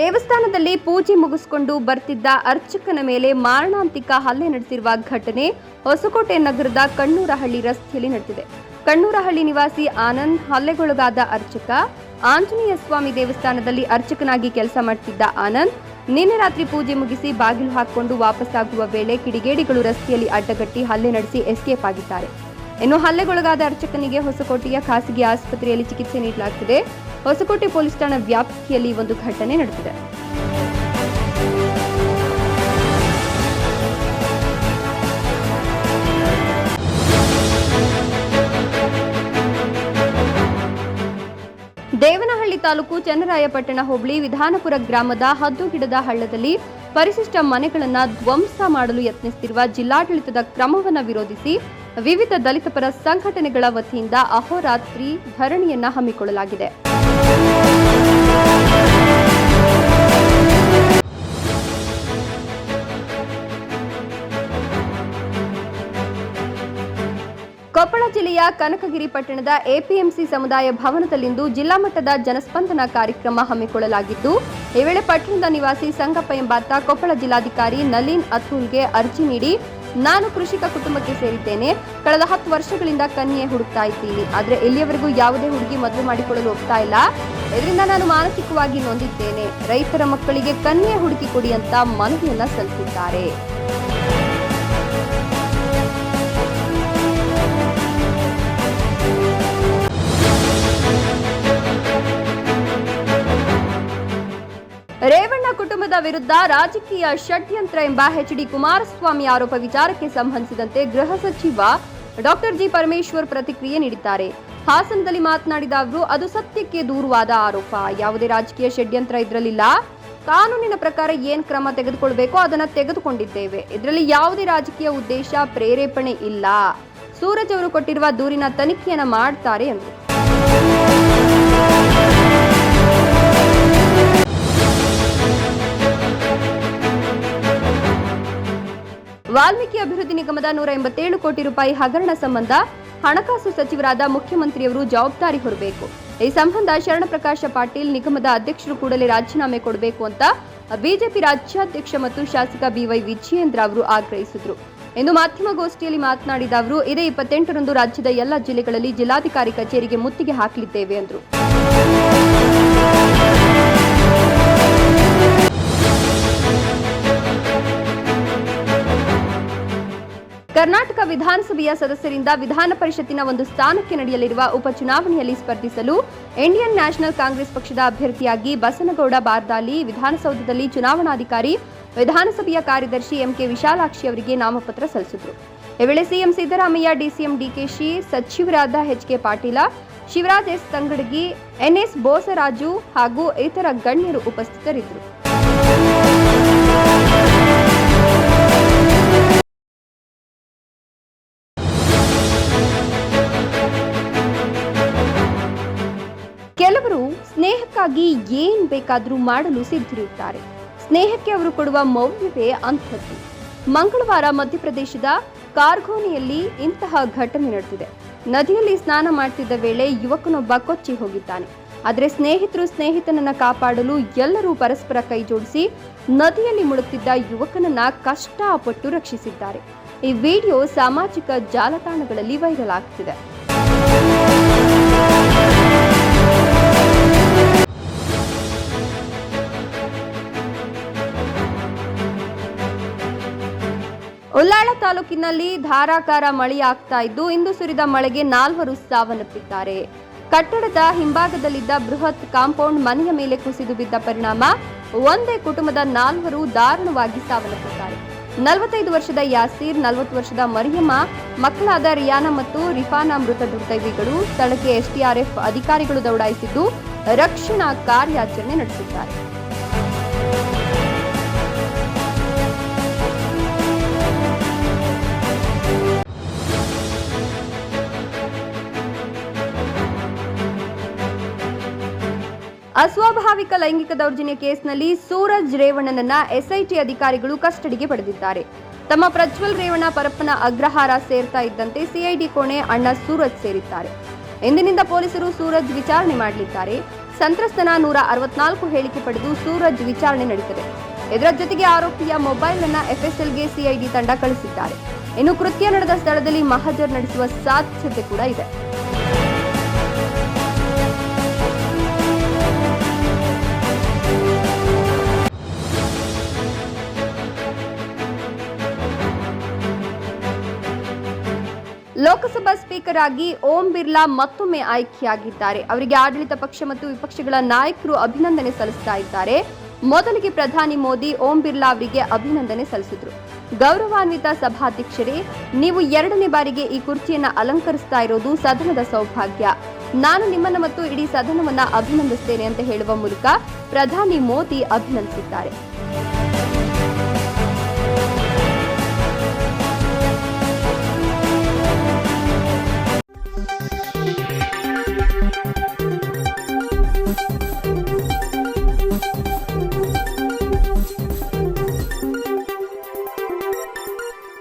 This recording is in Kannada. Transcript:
ದೇವಸ್ಥಾನದಲ್ಲಿ ಪೂಜೆ ಮುಗಿಸಿಕೊಂಡು ಬರ್ತಿದ್ದ ಅರ್ಚಕನ ಮೇಲೆ ಮಾರಣಾಂತಿಕ ಹಲ್ಲೆ ನಡೆಸಿರುವ ಘಟನೆ ಹೊಸಕೋಟೆ ನಗರದ ಕಣ್ಣೂರಹಳ್ಳಿ ರಸ್ತೆಯಲ್ಲಿ ನಡೆದಿದೆ. ಕಣ್ಣೂರಹಳ್ಳಿ ನಿವಾಸಿ ಆನಂದ್ ಹಲ್ಲೆಗೊಳಗಾದ ಅರ್ಚಕ, ಆಂಜನೇಯ ಸ್ವಾಮಿ ದೇವಸ್ಥಾನದಲ್ಲಿ ಅರ್ಚಕನಾಗಿ ಕೆಲಸ ಮಾಡ್ತಿದ್ದ ಆನಂದ್ ನಿನ್ನೆ ರಾತ್ರಿ ಪೂಜೆ ಮುಗಿಸಿ ಬಾಗಿಲು ಹಾಕಿಕೊಂಡು ವಾಪಸ್ಸಾಗುವ ವೇಳೆ ಕಿಡಿಗೇಡಿಗಳು ರಸ್ತೆಯಲ್ಲಿ ಅಡ್ಡಗಟ್ಟಿ ಹಲ್ಲೆ ನಡೆಸಿ ಎಸ್ಕೇಪ್ ಆಗಿದ್ದಾರೆ. ಇನ್ನು ಹಲ್ಲೆಗೊಳಗಾದ ಅರ್ಚಕನಿಗೆ ಹೊಸಕೋಟೆಯ ಖಾಸಗಿ ಆಸ್ಪತ್ರೆಯಲ್ಲಿ ಚಿಕಿತ್ಸೆ ನೀಡಲಾಗುತ್ತಿದೆ ಹೊಸಕೋಟೆ ಪೊಲೀಸ್ ಠಾಣಾ ವ್ಯಾಪ್ತಿಯಲ್ಲಿ ಒಂದು ಘಟನೆ ನಡೆದಿದೆ. ದೇವನಹಳ್ಳಿ ತಾಲೂಕು ಚನ್ನರಾಯಪಟ್ಟಣ ಹೋಬಳಿ ವಿಧಾನಪುರ ಗ್ರಾಮದ ಹದ್ದುಗಿಡದ ಹಳ್ಳದಲ್ಲಿ ಪರಿಶಿಷ್ಟ ಮನೆಗಳನ್ನು ಧ್ವಂಸ ಮಾಡಲು ಯತ್ನಿಸುತ್ತಿರುವ ಜಿಲ್ಲಾಡಳಿತದ ಕ್ರಮವನ್ನು ವಿರೋಧಿಸಿ ವಿವಿಧ ದಲಿತ ಪರ ಸಂಘಟನೆಗಳ ವತಿಯಿಂದ ಅಹೋರಾತ್ರಿ ಧರಣಿಯನ್ನ ಹಮ್ಮಿಕೊಳ್ಳಲಾಗಿದೆ. ಕೊಪ್ಪಳ ಜಿಲ್ಲೆಯ ಕನಕಗಿರಿ ಪಟ್ಟಣದ ಎಪಿಎಂಸಿ ಸಮುದಾಯ ಭವನದಲ್ಲಿಂದು ಜಿಲ್ಲಾ ಮಟ್ಟದ ಜನಸ್ಪಂದನ ಕಾರ್ಯಕ್ರಮ ಹಮ್ಮಿಕೊಳ್ಳಲಾಗಿದ್ದು, ಈ ವೇಳೆ ಪಟ್ಟಣದ ನಿವಾಸಿ ಸಂಗಪ್ಪ ಎಂಬಾತ ಕೊಪ್ಪಳ ಜಿಲ್ಲಾಧಿಕಾರಿ ನಲೀನ್ ಅತುಲ್ಗೆ ಅರ್ಜಿ ನೀಡಿ ನಾನು ಕೃಷಿಕ ಕುಟುಂಬಕ್ಕೆ ಸೇರಿದ್ದೇನೆ. ಕಳೆದ ಹತ್ತು ವರ್ಷಗಳಿಂದ ಕನ್ಯೆ ಹುಡುಕ್ತಾ ಇದ್ದೀನಿ. ಆದ್ರೆ ಇಲ್ಲಿಯವರೆಗೂ ಯಾವುದೇ ಹುಡುಗಿ ಮದುವೆ ಮಾಡಿಕೊಳ್ಳಲು ಹೋಗ್ತಾ ಇಲ್ಲ. ಇದರಿಂದ ನಾನು ಮಾನಸಿಕವಾಗಿ ನೊಂದಿದ್ದೇನೆ. ರೈತರ ಮಕ್ಕಳಿಗೆ ಕನ್ಯೆ ಹುಡುಕಿ ಕೊಡಿ ಅಂತ ಮನವಿಯನ್ನ ಸಲ್ಲಿಸಿದ್ದಾರೆ. ವಿರುದ್ಧ ರಾಜಕೀಯ ಷಡ್ಯಂತ್ರ ಎಂಬ ಎಚ್ಡಿ ಕುಮಾರಸ್ವಾಮಿ ಆರೋಪ ವಿಚಾರಕ್ಕೆ ಸಂಬಂಧಿಸಿದಂತೆ ಗೃಹ ಸಚಿವ ಡಾಕ್ಟರ್ ಜಿ ಪರಮೇಶ್ವರ್ ಪ್ರತಿಕ್ರಿಯೆ ನೀಡಿದ್ದಾರೆ. ಹಾಸನದಲ್ಲಿ ಮಾತನಾಡಿದ ಅವರು, ಅದು ಸತ್ಯಕ್ಕೆ ದೂರವಾದ ಆರೋಪ. ಯಾವುದೇ ರಾಜಕೀಯ ಷಡ್ಯಂತ್ರ ಇದರಲ್ಲಿಲ್ಲ. ಕಾನೂನಿನ ಪ್ರಕಾರ ಏನ್ ಕ್ರಮ ತೆಗೆದುಕೊಳ್ಬೇಕೋ ಅದನ್ನ ತೆಗೆದುಕೊಂಡಿದ್ದೇವೆ. ಇದರಲ್ಲಿ ಯಾವುದೇ ರಾಜಕೀಯ ಉದ್ದೇಶ, ಪ್ರೇರೇಪಣೆ ಇಲ್ಲ. ಸೂರಜ್ ಅವರು ಕೊಟ್ಟಿರುವ ದೂರಿನ ತನಿಖೆಯನ್ನ ಮಾಡ್ತಾರೆ ಎಂದರು. ವಾಲ್ಮೀಕಿ ಅಭಿವೃದ್ಧಿ ನಿಗಮದ ನೂರ ಎಂಬತ್ತೇಳು ಕೋಟಿ ರೂಪಾಯಿ ಹಗರಣ ಸಂಬಂಧ ಹಣಕಾಸು ಸಚಿವರಾದ ಮುಖ್ಯಮಂತ್ರಿಯವರು ಜವಾಬ್ದಾರಿ ಹೊರಬೇಕು. ಈ ಸಂಬಂಧ ಶರಣಪ್ರಕಾಶ ಪಾಟೀಲ್ ನಿಗಮದ ಅಧ್ಯಕ್ಷರು ಕೂಡಲೇ ರಾಜೀನಾಮೆ ಕೊಡಬೇಕು ಅಂತ ಬಿಜೆಪಿ ರಾಜ್ಯಾಧ್ಯಕ್ಷ ಮತ್ತು ಶಾಸಕ ಬಿವೈ ವಿಜಯೇಂದ್ರ ಅವರು ಆಗ್ರಹಿಸಿದ್ರು. ಎಂದು ಮಾಧ್ಯಮಗೋಷ್ಠಿಯಲ್ಲಿ ಮಾತನಾಡಿದ ಅವರು, ಇದೇ ಇಪ್ಪತ್ತೆಂಟರಂದು ರಾಜ್ಯದ ಎಲ್ಲ ಜಿಲ್ಲೆಗಳಲ್ಲಿ ಜಿಲ್ಲಾಧಿಕಾರಿ ಕಚೇರಿಗೆ ಮುತ್ತಿಗೆ ಹಾಕಲಿದ್ದೇವೆ ಎಂದರು ಕರ್ನಾಟಕ ವಿಧಾನಸಭೆಯ ಸದಸ್ಯರಿಂದ ವಿಧಾನ ಪರಿಷತ್ತಿನ ಒಂದು ಸ್ಥಾನಕ್ಕೆ ನಡೆಯಲಿರುವ ಉಪಚುನಾವಣೆಯಲ್ಲಿ ಸ್ಪರ್ಧಿಸಲು ಇಂಡಿಯನ್ ನ್ಯಾಷನಲ್ ಕಾಂಗ್ರೆಸ್ ಪಕ್ಷದ ಅಭ್ಯರ್ಥಿಯಾಗಿ ಬಸನಗೌಡ ಬಾರ್ದಾಲಿ ವಿಧಾನಸೌಧದಲ್ಲಿ ಚುನಾವಣಾಧಿಕಾರಿ, ವಿಧಾನಸಭೆಯ ಕಾರ್ಯದರ್ಶಿ ಎಂಕೆ ವಿಶಾಲಾಕ್ಷಿ ಅವರಿಗೆ ನಾಮಪತ್ರ ಸಲ್ಲಿಸಿದರು. ಈ ವೇಳೆ ಸಿಎಂ ಸಿದ್ದರಾಮಯ್ಯ, ಡಿಸಿಎಂ ಡಿಕೆಶಿ, ಸಚಿವರಾದ HK Patil, Shivraj S Tangadagi NS Bosaraju ಹಾಗೂ ಇತರ ಗಣ್ಯರು ಉಪಸ್ಥಿತರಿದ್ದರು. ಸ್ನೇಹಕ್ಕಾಗಿ ಏನ್ ಬೇಕಾದರೂ ಮಾಡಲು ಸಿದ್ಧರಿರುತ್ತಾರೆ. ಸ್ನೇಹಕ್ಕೆ ಅವರು ಕೊಡುವ ಮೌಲ್ಯವೇ ಅಂಥದ್ದು. ಮಂಗಳವಾರ ಮಧ್ಯಪ್ರದೇಶದ ಕಾರ್ಘೋನಿಯಲ್ಲಿ ಇಂತಹ ಘಟನೆ ನಡೆದಿದೆ. ನದಿಯಲ್ಲಿ ಸ್ನಾನ ಮಾಡ್ತಿದ್ದ ವೇಳೆ ಯುವಕನೊಬ್ಬ ಕೊಚ್ಚಿ ಹೋಗಿದ್ದಾನೆ. ಆದರೆ ಸ್ನೇಹಿತರು ಸ್ನೇಹಿತನನ್ನ ಕಾಪಾಡಲು ಎಲ್ಲರೂ ಪರಸ್ಪರ ಕೈ ಜೋಡಿಸಿ ನದಿಯಲ್ಲಿ ಮುಳುಗುತ್ತಿದ್ದ ಯುವಕನನ್ನ ಕಷ್ಟಪಟ್ಟು ರಕ್ಷಿಸಿದ್ದಾರೆ. ಈ ವಿಡಿಯೋ ಸಾಮಾಜಿಕ ಜಾಲತಾಣಗಳಲ್ಲಿ ವೈರಲ್ ಆಗ್ತಿದೆ. ಉಲ್ಲಾಳ ತಾಲೂಕಿನಲ್ಲಿ ಧಾರಾಕಾರ ಮಳೆಯಾಗ್ತಾ ಇದ್ದು ಇಂದು ಸುರಿದ ಮಳೆಗೆ ನಾಲ್ವರು ಸಾವನ್ನಪ್ಪಿದ್ದಾರೆ. ಕಟ್ಟಡದ ಹಿಂಭಾಗದಲ್ಲಿದ್ದ ಬೃಹತ್ ಕಾಂಪೌಂಡ್ ಮನೆಯ ಮೇಲೆ ಕುಸಿದು ಬಿದ್ದ ಪರಿಣಾಮ ಒಂದೇ ಕುಟುಂಬದ ನಾಲ್ವರು ದಾರುಣವಾಗಿ ಸಾವನ್ನಪ್ಪಿದ್ದಾರೆ. ನಲವತ್ತೈದು ವರ್ಷದ ಯಾಸೀರ್, ನಲವತ್ತು ವರ್ಷದ ಮರಿಯಮ್ಮ, ಮಕ್ಕಳಾದ ರಿಯಾನಾ ಮತ್ತು ರಿಫಾನಾ ಮೃತ ದುರ್ದೈವಿಗಳು ಸ್ಥಳಕ್ಕೆ ಎಸ್ಡಿಆರ್ಎಫ್ ಅಧಿಕಾರಿಗಳು ದೌಡಾಯಿಸಿದ್ದು ರಕ್ಷಣಾ ಕಾರ್ಯಾಚರಣೆ ನಡೆಸಿದ್ದಾರೆ. ಅಸ್ವಾಭಾವಿಕ ಲೈಂಗಿಕ ದೌರ್ಜನ್ಯ ಕೇಸ್ನಲ್ಲಿ ಸೂರಜ್ ರೇವಣ್ಣನನ್ನ ಎಸ್ಐಟಿ ಅಧಿಕಾರಿಗಳು ಕಸ್ಟಡಿಗೆ ಪಡೆದಿದ್ದಾರೆ. ತಮ್ಮ ಪ್ರಜ್ವಲ್ ರೇವಣ್ಣ ಪರಪ್ಪನ ಅಗ್ರಹಾರ ಸೇರ್ತಾ ಇದ್ದಂತೆ ಸಿಐಡಿ ಕೋಣೆ ಅಣ್ಣ ಸೂರಜ್ ಸೇರಿದ್ದಾರೆ. ಇಂದಿನಿಂದ ಪೊಲೀಸರು ಸೂರಜ್ ವಿಚಾರಣೆ ಮಾಡಲಿದ್ದಾರೆ. ಸಂತ್ರಸ್ತನ ನೂರ ಅರವತ್ನಾಲ್ಕು ಹೇಳಿಕೆ ಪಡೆದು ಸೂರಜ್ ವಿಚಾರಣೆ ನಡೆಸಿದೆ. ಇದರ ಜೊತೆಗೆ ಆರೋಪಿಯ ಮೊಬೈಲ್ ಅನ್ನ ಎಫ್ಎಸ್ಎಲ್ಗೆ ಸಿಐಡಿ ತಂಡ ಕಳಿಸಿದ್ದಾರೆ. ಇನ್ನು ಕೃತ್ಯ ನಡೆದ ಸ್ಥಳದಲ್ಲಿ ಮಹಜರ್ ನಡೆಸುವ ಸಾಧ್ಯತೆ ಕೂಡ ಇದೆ. ಲೋಕಸಭಾ ಸ್ಪೀಕರ್ ಆಗಿ ಓಂ ಬಿರ್ಲಾ ಮತ್ತೊಮ್ಮೆ ಆಯ್ಕೆಯಾಗಿದ್ದಾರೆ. ಅವರಿಗೆ ಆಡಳಿತ ಪಕ್ಷ ಮತ್ತು ವಿಪಕ್ಷಗಳ ನಾಯಕರು ಅಭಿನಂದನೆ ಸಲ್ಲಿಸ್ತಾ ಇದ್ದಾರೆ. ಮೊದಲಿಗೆ ಪ್ರಧಾನಿ ಮೋದಿ ಓಂ ಬಿರ್ಲಾ ಅವರಿಗೆ ಅಭಿನಂದನೆ ಸಲ್ಲಿಸಿದ್ರು. ಗೌರವಾನ್ವಿತ ಸಭಾಧ್ಯಕ್ಷರೇ, ನೀವು ಎರಡನೇ ಬಾರಿಗೆ ಈ ಕುರ್ಚಿಯನ್ನ ಅಲಂಕರಿಸ್ತಾ ಇರೋದು ಸದನದ ಸೌಭಾಗ್ಯ. ನಾನು ನಿಮ್ಮನ್ನ ಮತ್ತು ಇಡೀ ಸದನವನ್ನ ಅಭಿನಂದಿಸ್ತೇನೆ ಅಂತ ಹೇಳುವ ಮೂಲಕ ಪ್ರಧಾನಿ ಮೋದಿ ಅಭಿನಂದಿಸಿದ್ದಾರೆ.